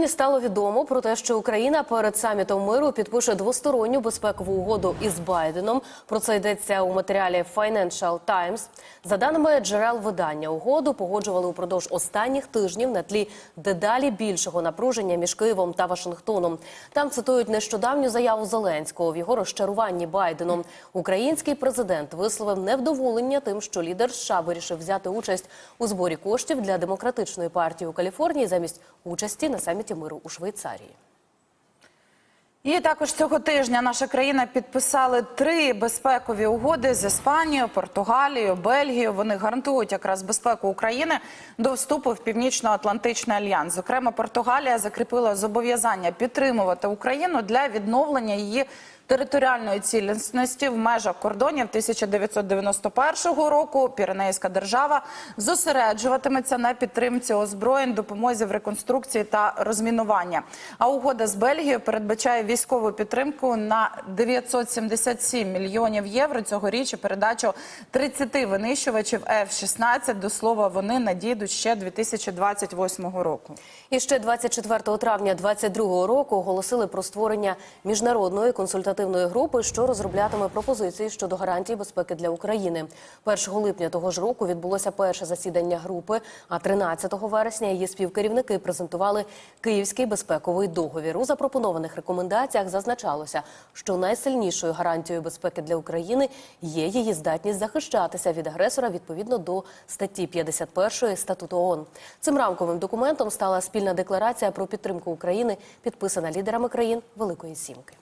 Сьогодні стало відомо про те, що Україна перед самітом миру підпише двосторонню безпекову угоду із Байденом. Про це йдеться у матеріалі Financial Times. За даними джерел видання, угоду погоджували упродовж останніх тижнів на тлі дедалі більшого напруження між Києвом та Вашингтоном. Там цитують нещодавню заяву Зеленського в його розчаруванні Байденом. Український президент висловив невдоволення тим, що лідер США вирішив взяти участь у зборі коштів для демократичної партії у Каліфорнії замість участі на саміті миру у Швейцарії. І також цього тижня наша країна підписали три безпекові угоди з Іспанією, Португалією, Бельгією. Вони гарантують якраз безпеку України до вступу в Північно-Атлантичний альянс. Зокрема, Португалія закріпила зобов'язання підтримувати Україну для відновлення її територіальної цілісності в межах кордонів 1991 року. Піренейська держава зосереджуватиметься на підтримці озброєнь, допомозі в реконструкції та розмінування. А угода з Бельгією передбачає військову підтримку на 977 мільйонів євро цьогоріч і передачу 30 винищувачів F-16. До слова, вони надійдуть ще 2028 року. І ще 24 травня 2022 року оголосили про створення міжнародної консультативної групи, що розроблятиме пропозиції щодо гарантій безпеки для України. 1 липня того ж року відбулося перше засідання групи. А 13 вересня її співкерівники презентували Київський безпековий договір. У запропонованих рекомендаціях зазначалося, що найсильнішою гарантією безпеки для України є її здатність захищатися від агресора відповідно до статті 51 статуту ООН. Цим рамковим документом стала спільна декларація про підтримку України, підписана лідерами країн Великої Сімки.